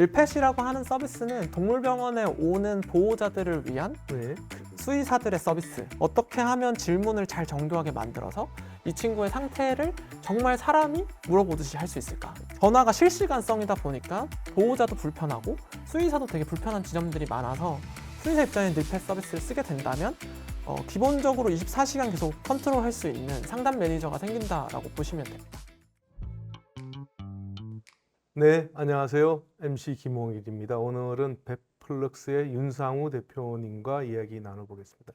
늘펫이라고 하는 서비스는 동물병원에 오는 보호자들을 위한 네. 수의사들의 서비스. 어떻게 하면 질문을 잘 정교하게 만들어서 이 친구의 상태를 정말 사람이 물어보듯이 할 수 있을까? 전화가 실시간성이다 보니까 보호자도 불편하고 수의사도 되게 불편한 지점들이 많아서 수의사 입장에 늘펫 서비스를 쓰게 된다면 어, 기본적으로 24시간 계속 컨트롤 할 수 있는 상담 매니저가 생긴다라고 보시면 됩니다. 네, 안녕하세요. MC 김홍일입니다. 오늘은 베플럭스의 윤상우 대표님과 이야기 나눠보겠습니다.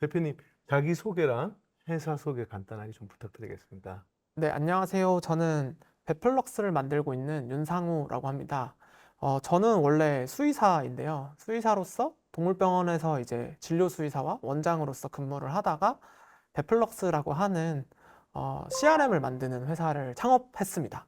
대표님, 자기 소개랑 회사 소개 간단하게 좀 부탁드리겠습니다. 네, 안녕하세요. 저는 베플럭스를 만들고 있는 윤상우라고 합니다. 어, 저는 원래 수의사인데요. 수의사로서 동물병원에서 이제 진료 수의사와 원장으로서 근무를 하다가 베플럭스라고 하는 어, CRM을 만드는 회사를 창업했습니다.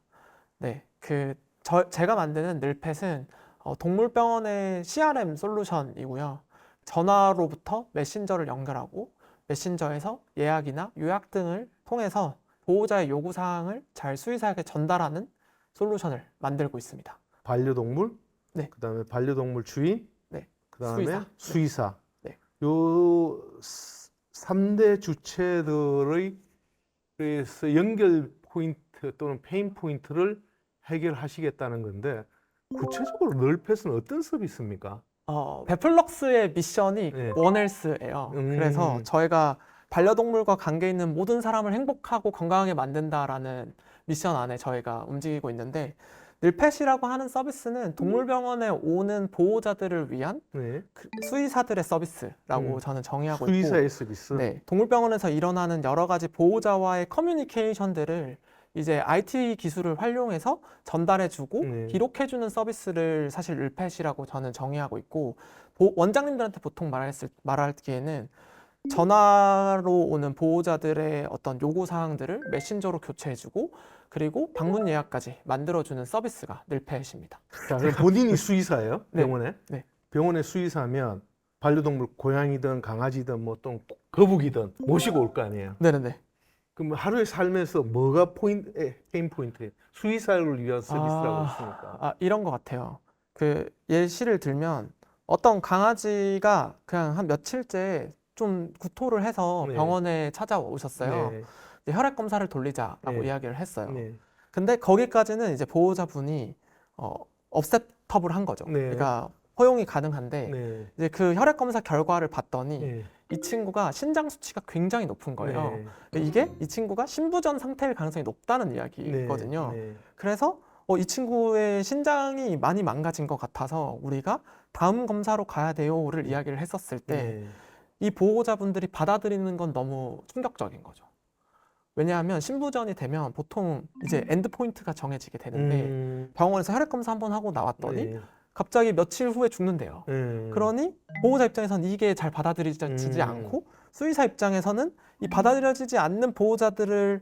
네, 그 저, 제가 만드는 늘펫은 어, 동물병원의 CRM 솔루션이고요. 전화로부터 메신저를 연결하고 메신저에서 예약이나 요약 등을 통해서 보호자의 요구 사항을 잘 수의사에게 전달하는 솔루션을 만들고 있습니다. 반려동물, 네. 그다음에 반려동물 주인, 네. 그다음에 수의사. 수의사. 네. 요 3대 주체들의 연결 포인트 또는 페인 포인트를 해결하시겠다는 건데 구체적으로 널펫은 어떤 서비스입니까? 어, 베플럭스의 미션이 네. 원헬스예요. 음. 그래서 저희가 반려동물과 관계 있는 모든 사람을 행복하고 건강하게 만든다라는 미션 안에 저희가 움직이고 있는데 늘펫이라고 하는 서비스는 동물병원에 오는 보호자들을 위한 네. 그 수의사들의 서비스라고 음. 저는 정의하고 있고 수의사의 서비스. 네, 동물병원에서 일어나는 여러 가지 보호자와의 커뮤니케이션들을 이제 IT 기술을 활용해서 전달해주고 네. 기록해주는 서비스를 사실 을펫이라고 저는 정의하고 있고 보- 원장님들한테 보통 말했을, 말하기에는 전화로 오는 보호자들의 어떤 요구 사항들을 메신저로 교체해주고 그리고 방문 예약까지 만들어주는 서비스가 늘펫입니다. 자, 그럼 본인이 수의사예요? 네. 병원에? 네. 병원에 수의사면 반려동물 고양이든 강아지든 뭐 또 거북이든 모시고 올 거 아니에요. 네네네. 그럼 하루에 살면서 뭐가 포인트, 에, 페인 포인트예요? 수의사를 위한 서비스라고 아, 했으니까. 아, 이런 것 같아요. 그 예시를 들면 어떤 강아지가 그냥 한 며칠째 좀 구토를 해서 네. 병원에 찾아오셨어요. 네. 이제 혈액 검사를 돌리자라고 네. 이야기를 했어요. 네. 근데 거기까지는 이제 보호자분이 어, 업셋터블 한 거죠. 네. 그러니까 허용이 가능한데 네. 이제 그 혈액 검사 결과를 봤더니 네. 이 친구가 신장 수치가 굉장히 높은 거예요. 네. 이게 이 친구가 신부전 상태일 가능성이 높다는 이야기거든요. 네. 그래서 어, 이 친구의 신장이 많이 망가진 것 같아서 우리가 다음 검사로 가야 돼요를 이야기를 했었을 때이 네. 보호자분들이 받아들이는 건 너무 충격적인 거죠. 왜냐하면 신부전이 되면 보통 이제 엔드 포인트가 정해지게 되는데 음, 병원에서 혈액 검사 한번 하고 나왔더니 네. 갑자기 며칠 후에 죽는데요. 네. 그러니 보호자 입장에서는 이게 잘 받아들여지지 음. 않고 수의사 입장에서는 이 받아들여지지 않는 보호자들을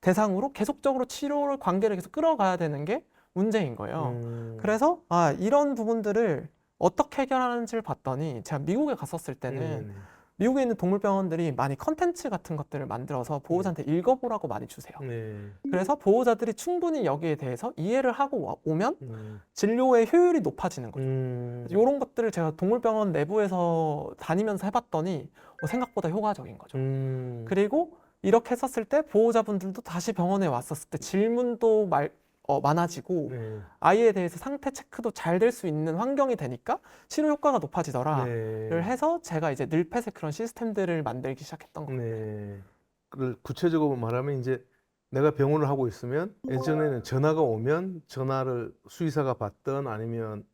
대상으로 계속적으로 치료를 관계를 계속 끌어가야 되는 게 문제인 거예요. 음, 그래서 아 이런 부분들을 어떻게 해결하는지를 봤더니 제가 미국에 갔었을 때는 네. 미국에 있는 동물병원들이 많이 컨텐츠 같은 것들을 만들어서 보호자한테 읽어보라고 많이 주세요. 네. 그래서 보호자들이 충분히 여기에 대해서 이해를 하고 와- 오면 음, 진료의 효율이 높아지는 거죠. 음, 이런 것들을 제가 동물병원 내부에서 다니면서 해봤더니 어, 생각보다 효과적인 거죠. 음, 그리고 이렇게 했었을 때 보호자분들도 다시 병원에 왔었을 때 질문도 말, 어, 많아지고 네. 아이에 대해서 상태 체크도 잘 될 수 있는 환경이 되니까 치료 효과가 높아지더라를 네. 해서 제가 이제 늘펫의 그런 시스템들을 만들기 시작했던 거예요. 네. 그걸 구체적으로 말하면 이제 내가 병원을 하고 있으면 예전에는 전화가 오면 전화를 수의사가 받든 아니면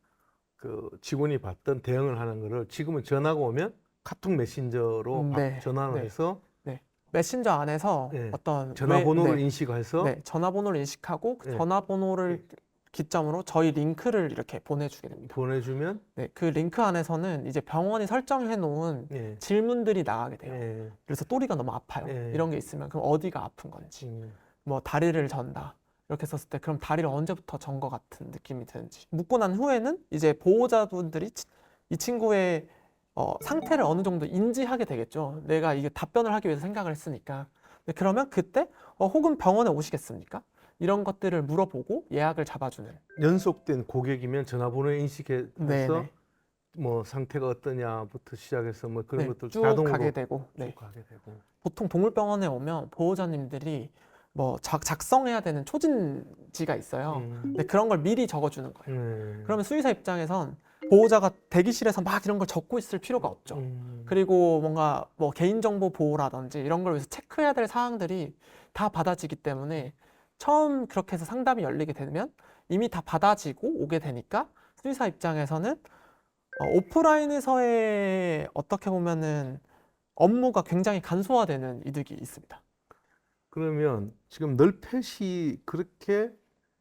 그 직원이 받든 대응을 하는 거를 지금은 전화가 오면 카톡 메신저로 음, 바- 네, 전화를 네. 해서 메신저 안에서 네. 어떤 전화번호를 왜- 인식해서 네, 네, 전화번호를 인식하고 그 네. 전화번호를 기점으로 저희 링크를 이렇게 보내주게 됩니다. 보내주면 네, 그 링크 안에서는 이제 병원이 설정해 놓은 예. 질문들이 나가게 돼요. 예. 그래서 또리가 너무 아파요. 네. 이런 게 있으면 그럼 어디가 아픈 건지, 음, 뭐 다리를 전다. 이렇게 했었을 때 그럼 다리를 언제부터 전것 같은 느낌이 드는지 묻고 난 후에는 이제 보호자분들이 치- 이 친구의 어, 상태를 어느 정도 인지하게 되겠죠. 내가 이게 답변을 하기 위해서 생각을 했으니까. 그러면 그때 어, 혹은 병원에 오시겠습니까? 이런 것들을 물어보고 예약을 잡아주는. 연속된 고객이면 전화번호 인식해서 네네. 뭐 상태가 어떠냐부터 시작해서 뭐 그런 네, 것들 쭉 자동으로 가게 되고. 쭉 네. 가게 되고. 보통 동물병원에 오면 보호자님들이 뭐 작, 작성해야 되는 초진지가 있어요. 음. 근데 그런 걸 미리 적어주는 거예요. 네. 그러면 수의사 입장에선 보호자가 대기실에서 막 이런 걸 적고 있을 필요가 없죠. 음. 그리고 뭔가 뭐 개인정보 보호라든지 이런 걸 위해서 체크해야 될 사항들이 다 받아지기 때문에 처음 그렇게 해서 상담이 열리게 되면 이미 다 받아지고 오게 되니까 수의사 입장에서는 어, 오프라인에서의 어떻게 보면은 업무가 굉장히 간소화되는 이득이 있습니다. 그러면 지금 널펫이 그렇게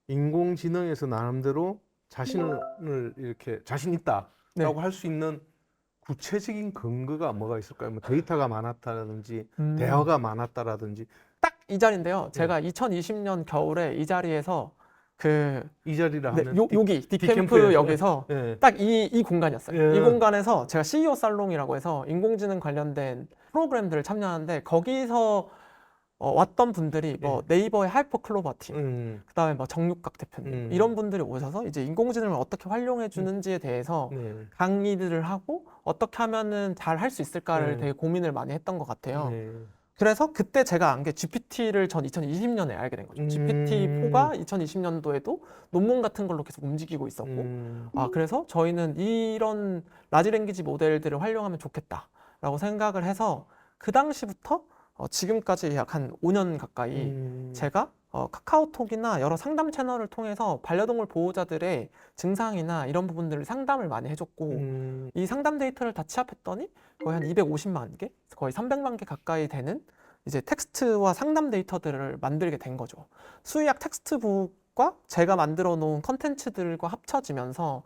인공지능에서 나름대로 자신을 이렇게 자신 있다라고 네. 할수 있는 구체적인 근거가 뭐가 있을까요? 뭐 데이터가 많았다라든지 음. 대화가 많았다라든지 딱이 네. 자리인데요. 제가 2020년 겨울에 이 자리에서 그 이 자리를 네, 하면 요, 디- 여기 디캠프. 역에서 예. 딱이 이 공간이었어요. 예. 이 공간에서 제가 CEO 살롱이라고 해서 인공지능 관련된 프로그램들을 참여하는데 거기서 어, 왔던 분들이 뭐 네이버의 하이퍼 클로버 팀, 음. 그다음에 뭐 정육각 대표님 음. 이런 분들이 오셔서 이제 인공지능을 어떻게 활용해 주는지에 대해서 네. 강의들을 하고 어떻게 하면은 잘 할 수 있을까를 네. 되게 고민을 많이 했던 것 같아요. 네. 그래서 그때 제가 안 게 GPT를 전 2020년에 알게 된 거죠. 음. GPT-4가 2020년도에도 논문 같은 걸로 계속 움직이고 있었고, 음. 아, 그래서 저희는 이런 라지 랭귀지 모델들을 활용하면 좋겠다라고 생각을 해서 그 당시부터 어, 지금까지 약 한 5년 가까이 음. 제가 어, 카카오톡이나 여러 상담 채널을 통해서 반려동물 보호자들의 증상이나 이런 부분들을 상담을 많이 해줬고, 음. 이 상담 데이터를 다 취합했더니 거의 한 250만 개, 거의 300만 개 가까이 되는 이제 텍스트와 상담 데이터들을 만들게 된 거죠. 수의학 텍스트북과 제가 만들어 놓은 컨텐츠들과 합쳐지면서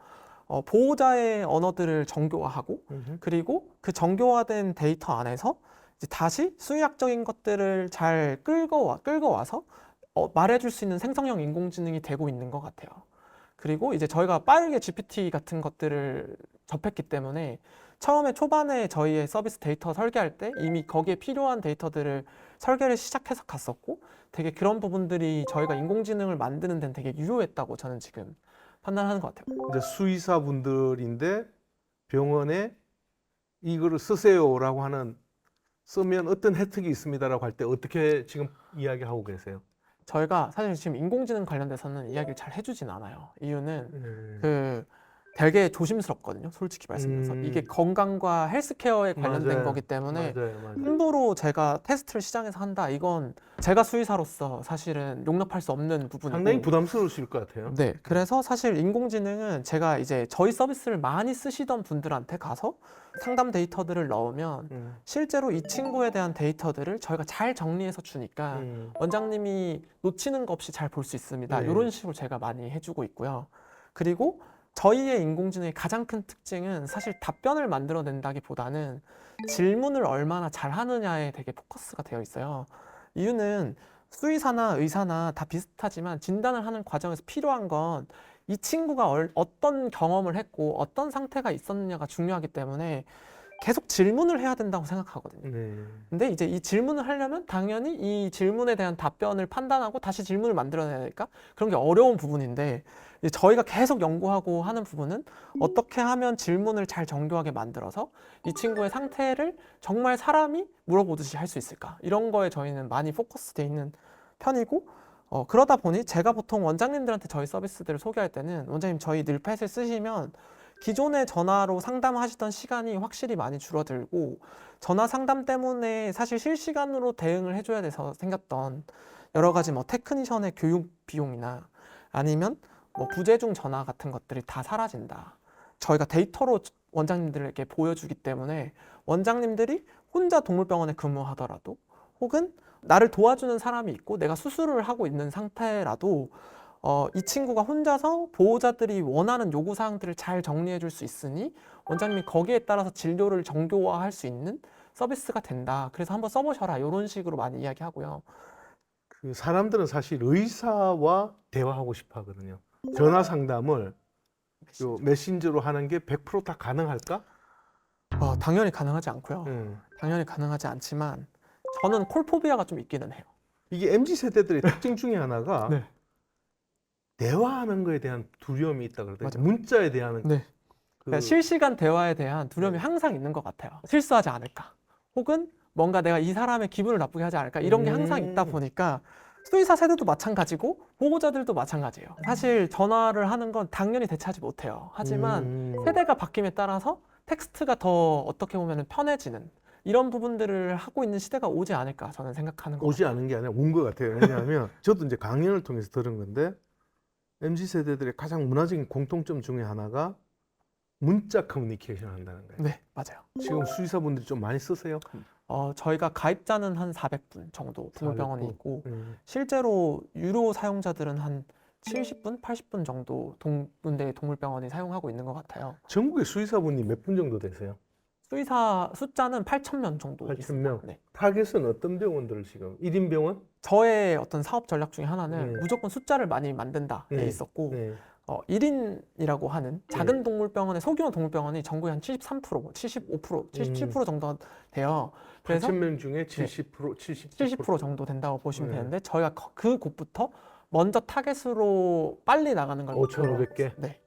어, 보호자의 언어들을 정교화하고 음흠. 그리고 그 정교화된 데이터 안에서 다시 수의학적인 것들을 잘 끌고 와, 끌고 와서 어, 말해줄 수 있는 생성형 인공지능이 되고 있는 것 같아요. 그리고 이제 저희가 빠르게 GPT 같은 것들을 접했기 때문에 처음에 초반에 저희의 서비스 데이터 설계할 때 이미 거기에 필요한 데이터들을 설계를 시작해서 갔었고 되게 그런 부분들이 저희가 인공지능을 만드는 데는 되게 유효했다고 저는 지금 판단하는 것 같아요. 이제 수의사분들인데 병원에 이거를 쓰세요라고 하는 쓰면 어떤 혜택이 있습니다라고 할 때 어떻게 지금 이야기하고 계세요? 저희가 사실 지금 인공지능 관련돼서는 이야기를 잘 해주진 않아요. 이유는 네. 그 되게 조심스럽거든요. 솔직히 말씀드려서 음. 이게 건강과 헬스케어에 관련된 맞아요. 거기 때문에 맞아요, 맞아요. 함부로 제가 테스트를 시장에서 한다. 이건 제가 수의사로서 사실은 용납할 수 없는 부분이고 상당히 부담스러우실 것 같아요. 네, 그래서 사실 인공지능은 제가 이제 저희 서비스를 많이 쓰시던 분들한테 가서 상담 데이터들을 넣으면 음. 실제로 이 친구에 대한 데이터들을 저희가 잘 정리해서 주니까 음. 원장님이 놓치는 거 없이 잘 볼 수 있습니다. 네. 이런 식으로 제가 많이 해주고 있고요. 그리고 저희의 인공지능의 가장 큰 특징은 사실 답변을 만들어낸다기보다는 질문을 얼마나 잘 하느냐에 되게 포커스가 되어 있어요. 이유는 수의사나 의사나 다 비슷하지만 진단을 하는 과정에서 필요한 건 이 친구가 얼- 어떤 경험을 했고 어떤 상태가 있었느냐가 중요하기 때문에 계속 질문을 해야 된다고 생각하거든요. 네. 근데 이제 이 질문을 하려면 당연히 이 질문에 대한 답변을 판단하고 다시 질문을 만들어내야 되니까 그런 게 어려운 부분인데 이제 저희가 계속 연구하고 하는 부분은 어떻게 하면 질문을 잘 정교하게 만들어서 이 친구의 상태를 정말 사람이 물어보듯이 할 수 있을까 이런 거에 저희는 많이 포커스돼 있는 편이고 어, 그러다 보니 제가 보통 원장님들한테 저희 서비스들을 소개할 때는 원장님 저희 늘펫을 쓰시면 기존의 전화로 상담하시던 시간이 확실히 많이 줄어들고 전화 상담 때문에 사실 실시간으로 대응을 해줘야 돼서 생겼던 여러 가지 뭐 테크니션의 교육 비용이나 아니면 뭐 부재중 전화 같은 것들이 다 사라진다. 저희가 데이터로 원장님들에게 보여주기 때문에 원장님들이 혼자 동물병원에 근무하더라도 혹은 나를 도와주는 사람이 있고 내가 수술을 하고 있는 상태라도 어, 이 친구가 혼자서 보호자들이 원하는 요구 사항들을 잘 정리해 줄 수 있으니 원장님이 거기에 따라서 진료를 정교화할 수 있는 서비스가 된다. 그래서 한번 써보셔라. 이런 식으로 많이 이야기하고요. 그 사람들은 사실 의사와 대화하고 싶어 하거든요. 전화 상담을 요 메신저로 하는 게 100%다 가능할까? 어, 당연히 가능하지 않고요. 음. 당연히 가능하지 않지만 저는 콜포비아가 좀 있기는 해요. 이게 MZ 세대들의 특징 중에 하나가 네. 대화하는 거에 대한 두려움이 있다 그러더라고요. 문자에 대한 네. 그 그러니까 실시간 대화에 대한 두려움이 항상 있는 것 같아요. 실수하지 않을까. 혹은 뭔가 내가 이 사람의 기분을 나쁘게 하지 않을까. 이런 게 항상 있다 음. 보니까 수의사 세대도 마찬가지고 보호자들도 마찬가지예요. 사실 전화를 하는 건 당연히 대체하지 못해요. 하지만 음. 세대가 바뀜에 따라서 텍스트가 더 어떻게 보면 편해지는 이런 부분들을 하고 있는 시대가 오지 않을까 저는 생각하는 거 오지 않은 게 아니라 온 것 같아요. 왜냐하면 저도 이제 강연을 통해서 들은 건데 MZ 세대들의 가장 문화적인 공통점 중에 하나가 문자 커뮤니케이션 한다는 거예요. 네, 맞아요. 지금 수의사분들이 좀 많이 쓰세요? 어, 저희가 가입자는 한 400분 정도 동물병원에 400분. 있고 음. 실제로 유료 사용자들은 한 70분, 80분 정도 동, 군데 동물병원이 사용하고 있는 것 같아요. 전국에 수의사분이 몇 분 정도 되세요? 수의사 숫자는 8,000명 정도 8,000 있습니다. 명. 네. 타겟은 어떤 병원들을 지금? 1인 병원? 저의 어떤 사업 전략 중에 하나는 네. 무조건 숫자를 많이 만든다에 네. 있었고 네. 어, 1인이라고 하는 작은 동물병원의 소규모 동물병원이 전국에 한 73%, 75%, 77% 정도 돼요. 그래서 8,000명 중에 70%, 70%, 70% 정도 된다고 보시면 네. 되는데 저희가 거- 그 곳부터 먼저 타겟으로 빨리 나가는 걸 목표로 5,500개 네,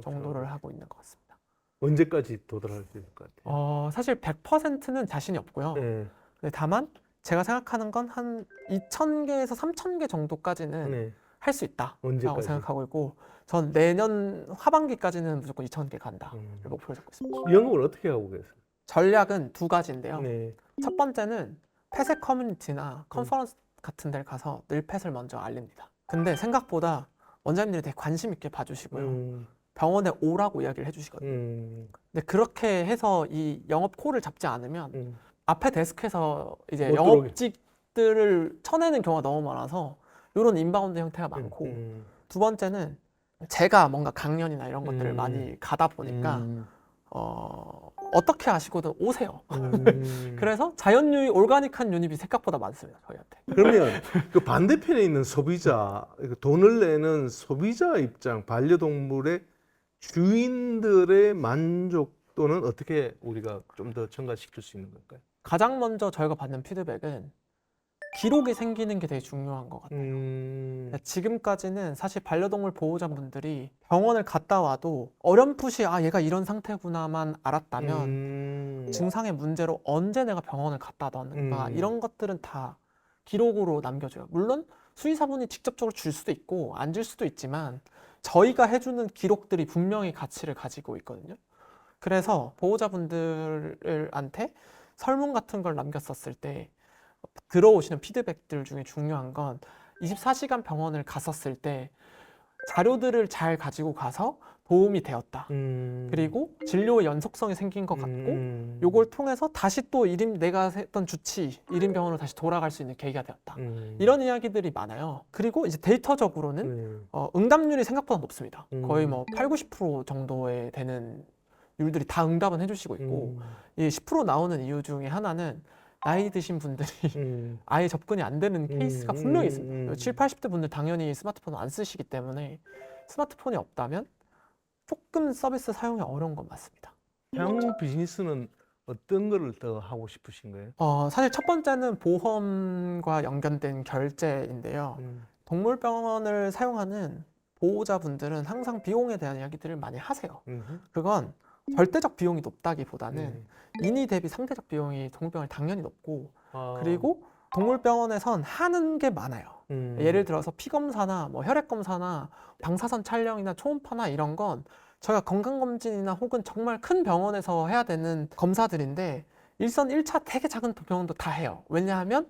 정도를 하고 있는 것 같습니다. 언제까지 도달할 수 있을 것 같아요? 어, 사실 100%는 자신이 없고요. 네. 네, 다만 제가 생각하는 건 한 2,000개에서 3,000개 정도까지는 네. 할수 있다라고 언제까지? 생각하고 있고 전 내년 하반기까지는 무조건 2,000개 간다를 음. 목표로 잡고 있습니다. 영업을 어떻게 하고 계세요? 전략은 두 가지인데요. 네. 첫 번째는 펫의 커뮤니티나 컨퍼런스 같은 데를 가서 늘 펫을 먼저 알립니다. 근데 생각보다 원장님들이 되게 관심 있게 봐주시고요. 음, 병원에 오라고 이야기를 해주시거든요. 음, 근데 그렇게 해서 이 영업 콜을 잡지 않으면 음. 앞에 데스크에서 이제 못 영업직들을 쳐내는 경우가 너무 많아서 이런 인바운드 형태가 많고 음, 두 번째는 제가 뭔가 강연이나 이런 것들을 음. 많이 가다 보니까 음, 어, 어떻게 하시고든 오세요. 음. 그래서 자연 유입, 올가닉한 유입이 생각보다 많습니다. 저희한테. 그러면 그 반대편에 있는 소비자, 그 돈을 내는 소비자 입장, 반려동물의 주인들의 만족도는 어떻게 우리가 좀 더 증가시킬 수 있는 걸까요? 가장 먼저 저희가 받는 피드백은 기록이 생기는 게 되게 중요한 것 같아요. 음, 지금까지는 사실 반려동물 보호자분들이 병원을 갔다 와도 어렴풋이 아 얘가 이런 상태구나만 알았다면 음, 증상의 문제로 언제 내가 병원을 갔다 왔는가 음. 이런 것들은 다 기록으로 남겨줘요. 물론 수의사분이 직접적으로 줄 수도 있고 안 줄 수도 있지만 저희가 해주는 기록들이 분명히 가치를 가지고 있거든요. 그래서 보호자분들한테 설문 같은 걸 남겼었을 때 들어오시는 피드백들 중에 중요한 건 24시간 병원을 갔었을 때 자료들을 잘 가지고 가서 도움이 되었다. 음, 그리고 진료의 연속성이 생긴 것 같고 음, 요걸 통해서 다시 또 1인 내가 했던 주치 1인 병원으로 다시 돌아갈 수 있는 계기가 되었다. 음, 이런 이야기들이 많아요. 그리고 이제 데이터적으로는 네. 어, 응답률이 생각보다 높습니다. 음. 거의 뭐 8, 90% 정도에 되는 율들이 다 응답은 해주시고 있고 이 10% 나오는 이유 중에 하나는 나이 드신 분들이 음, 아예 접근이 안 되는 음, 케이스가 음, 분명히 음, 있습니다. 음. 7, 80대 분들 당연히 스마트폰 안 쓰시기 때문에 스마트폰이 없다면 조금 서비스 사용이 어려운 건 맞습니다. 향후 비즈니스는 어떤 거를 더 하고 싶으신 거예요? 어, 사실 첫 번째는 보험과 연결된 결제인데요. 음, 동물병원을 사용하는 보호자분들은 항상 비용에 대한 이야기들을 많이 하세요. 음, 그건 절대적 비용이 높다기보다는 음. 인위 대비 상대적 비용이 동물병원이 당연히 높고 아, 그리고 동물병원에선 하는 게 많아요. 음, 예를 들어서 피 검사나 뭐 혈액 검사나 방사선 촬영이나 초음파나 이런 건 저희가 건강 검진이나 혹은 정말 큰 병원에서 해야 되는 검사들인데 일선 1차 되게 작은 병원도 다 해요. 왜냐하면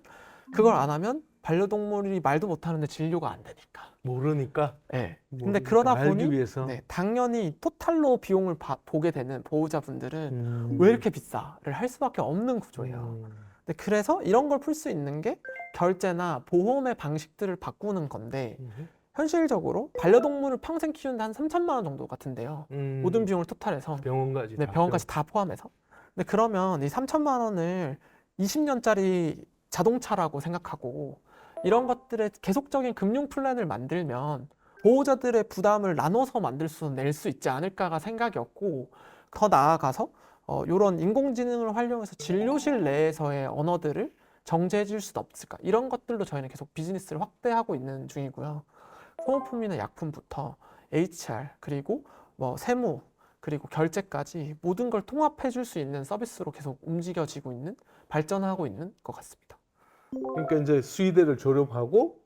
그걸 안 하면 반려동물이 말도 못하는데 진료가 안 되니까. 모르니까. 네. 근데 모르니까 그러다 알기 보니 위해서. 네, 당연히 토탈로 비용을 봐- 보게 되는 보호자분들은 음. 왜 이렇게 비싸를 할 수밖에 없는 구조예요. 음. 근데 그래서 이런 걸 풀 수 있는 게 결제나 보험의 방식들을 바꾸는 건데 음. 현실적으로 반려동물을 평생 키우는데 한 3천만 원 정도 같은데요. 음. 모든 비용을 토탈해서 병원까지 네, 다 병원까지 다 포함해서. 근데 그러면 이 3천만 원을 20년짜리 자동차라고 생각하고 이런 것들의 계속적인 금융 플랜을 만들면 보호자들의 부담을 나눠서 만들 수 낼 수 있지 않을까가 생각이었고 더 나아가서 어, 이런 인공지능을 활용해서 진료실 내에서의 언어들을 정제해 줄 수도 없을까 이런 것들로 저희는 계속 비즈니스를 확대하고 있는 중이고요. 소모품이나 약품부터 HR 그리고 뭐 세무 그리고 결제까지 모든 걸 통합해 줄 수 있는 서비스로 계속 움직여지고 있는 발전하고 있는 것 같습니다. 그러니까 이제 수의대를 졸업하고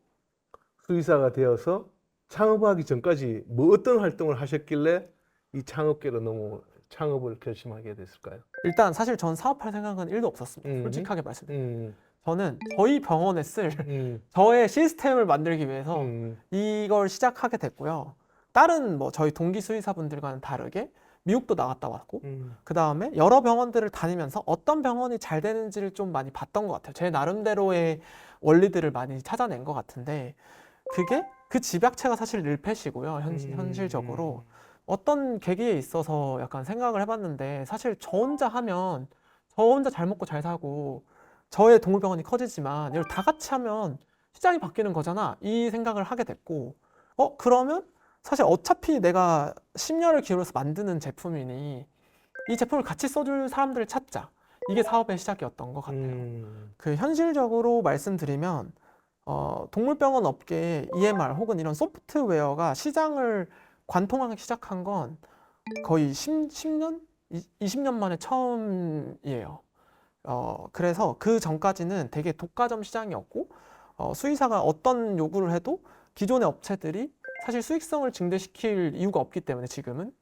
수의사가 되어서 창업하기 전까지 뭐 어떤 활동을 하셨길래 이 창업계로 너무 창업을 결심하게 됐을까요? 일단 사실 전 사업할 생각은 1도 없었습니다. 음. 솔직하게 말씀드리면 음, 저는 저희 병원에 쓸 음, 저의 시스템을 만들기 위해서 음, 이걸 시작하게 됐고요. 다른 뭐 저희 동기 수의사분들과는 다르게 미국도 나갔다 왔고 음, 그 다음에 여러 병원들을 다니면서 어떤 병원이 잘 되는지를 좀 많이 봤던 것 같아요. 제 나름대로의 원리들을 많이 찾아낸 것 같은데 그게 그 집약체가 사실 릴펫이고요. 현, 음, 현실적으로 어떤 계기에 있어서 약간 생각을 해봤는데 사실 저 혼자 하면 저 혼자 잘 먹고 잘 사고 저의 동물병원이 커지지만 이걸 다 같이 하면 시장이 바뀌는 거잖아. 이 생각을 하게 됐고 어 그러면 사실 어차피 내가 10년을 기울여서 만드는 제품이니 이 제품을 같이 써줄 사람들을 찾자. 이게 사업의 시작이었던 것 같아요. 음, 그 현실적으로 말씀드리면 어, 동물병원 업계에 EMR 혹은 이런 소프트웨어가 시장을 관통하기 시작한 건 거의 10, 10년? 20년 만에 처음이에요. 어, 그래서 그 전까지는 되게 독과점 시장이었고 어, 수의사가 어떤 요구를 해도 기존의 업체들이 사실 수익성을 증대시킬 이유가 없기 때문에 지금은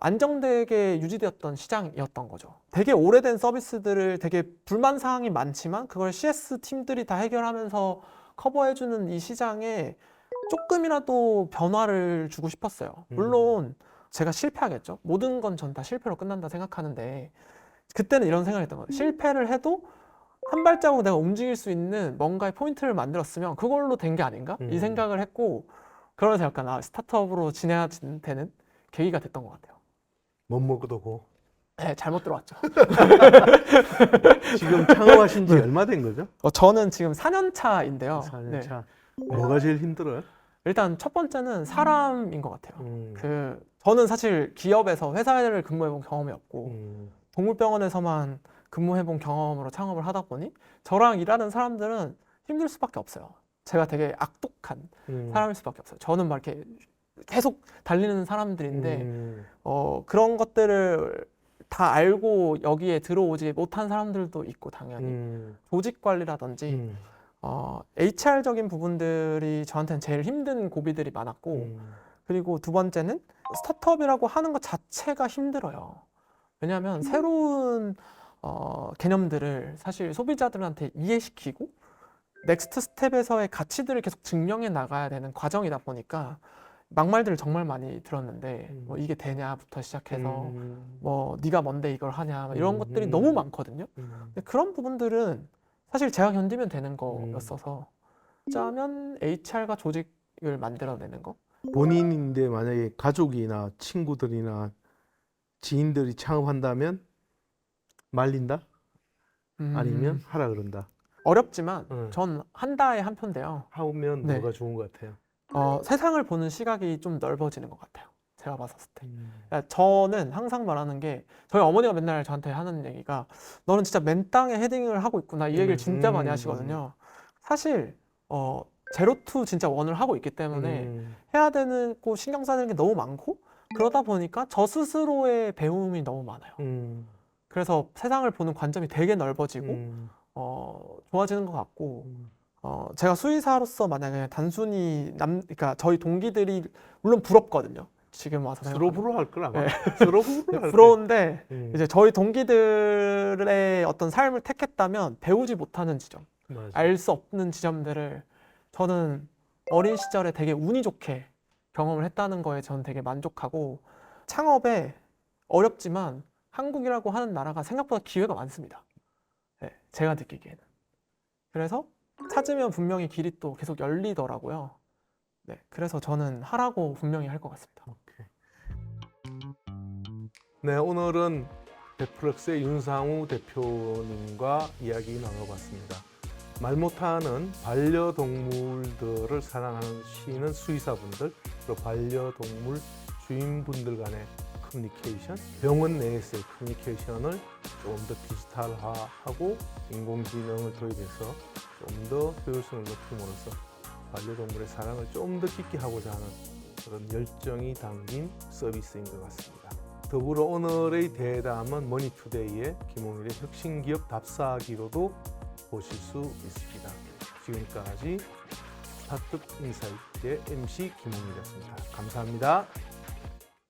안정되게 유지되었던 시장이었던 거죠. 되게 오래된 서비스들을 되게 불만 사항이 많지만 그걸 CS 팀들이 다 해결하면서 커버해주는 이 시장에 조금이라도 변화를 주고 싶었어요. 물론 제가 실패하겠죠. 모든 건 전 다 실패로 끝난다 생각하는데 그때는 이런 생각을 했던 거예요. 실패를 해도 한 발자국 내가 움직일 수 있는 뭔가의 포인트를 만들었으면 그걸로 된 게 아닌가? 이 음. 생각을 했고 그러면서 약간 아, 스타트업으로 진행하 되는 계기가 됐던 것 같아요. 못 먹어도 고. 네, 잘못 들어왔죠. 지금 창업하신 지 얼마 된 거죠? 어, 저는 지금 4년 차인데요. 4년 네. 차. 뭐가 제일 힘들어요? 일단 첫 번째는 사람인 것 같아요. 음, 그 저는 사실 기업에서 회사를 근무해본 경험이 없고 음, 동물병원에서만 근무해본 경험으로 창업을 하다 보니 저랑 일하는 사람들은 힘들 수밖에 없어요. 제가 되게 악독한 음, 사람일 수밖에 없어요. 저는 막 이렇게 계속 달리는 사람들인데 음, 어, 그런 것들을 다 알고 여기에 들어오지 못한 사람들도 있고 당연히. 음, 조직 관리라든지 음, 어, HR적인 부분들이 저한테는 제일 힘든 고비들이 많았고 음, 그리고 두 번째는 스타트업이라고 하는 것 자체가 힘들어요. 왜냐하면 새로운 어, 개념들을 사실 소비자들한테 이해시키고 넥스트 스텝에서의 가치들을 계속 증명해 나가야 되는 과정이다 보니까 막말들을 정말 많이 들었는데 음. 뭐 이게 되냐부터 시작해서 음, 뭐 네가 뭔데 이걸 하냐 막 이런 음, 것들이 음. 너무 많거든요. 음. 근데 그런 부분들은 사실 제가 견디면 되는 거였어서 짜면 HR과 조직을 만들어내는 거 본인인데 만약에 가족이나 친구들이나 지인들이 창업한다면 말린다? 음, 아니면 하라 그런다. 어렵지만 응. 전 한다에 한 표인데요. 하면 네. 뭐가 좋은 것 같아요? 어, 세상을 보는 시각이 좀 넓어지는 것 같아요. 제가 봤었을 때. 음, 그러니까 저는 항상 말하는 게 저희 어머니가 맨날 저한테 하는 얘기가 너는 진짜 맨 땅에 헤딩을 하고 있구나 이 얘기를 음, 진짜 많이 음, 하시거든요. 사실 어, 제로 투 진짜 원을 하고 있기 때문에 음, 해야 되는 고 신경 써야 되는 게 너무 많고 그러다 보니까 저 스스로의 배움이 너무 많아요. 음, 그래서 세상을 보는 관점이 되게 넓어지고 음, 어, 좋아지는 것 같고 음, 어, 제가 수의사로서 만약에 단순히 남, 그러니까 저희 동기들이 물론 부럽거든요. 지금 와서. 스로브로 할걸 아마. 네. 스로브로 할 부러운데 걸. 음, 이제 저희 동기들의 어떤 삶을 택했다면 배우지 못하는 지점. 알 수 없는 지점들을 저는 어린 시절에 되게 운이 좋게 경험을 했다는 거에 저는 되게 만족하고 창업에 어렵지만 한국이라고 하는 나라가 생각보다 기회가 많습니다. 네, 제가 느끼기에는. 그래서 찾으면 분명히 길이 또 계속 열리더라고요. 네, 그래서 저는 하라고 분명히 할 것 같습니다. 오케이. 네, 오늘은 베플럭스의 윤상우 대표님과 이야기 나눠봤습니다. 말 못하는 반려동물들을 사랑하시는 수의사분들, 그리고 반려동물 주인분들 간의 커뮤니케이션, 병원 내에서의 커뮤니케이션을 조금 더 디지털화하고 인공지능을 도입해서 좀 더 효율성을 높임으로써 반려동물의 사랑을 좀 더 깊게 하고자 하는 그런 열정이 담긴 서비스인 것 같습니다. 더불어 오늘의 대담은 머니투데이의 김홍일의 혁신기업 답사기로도 보실 수 있습니다. 지금까지 스타트업 인사이트의 MC 김홍일이었습니다. 감사합니다.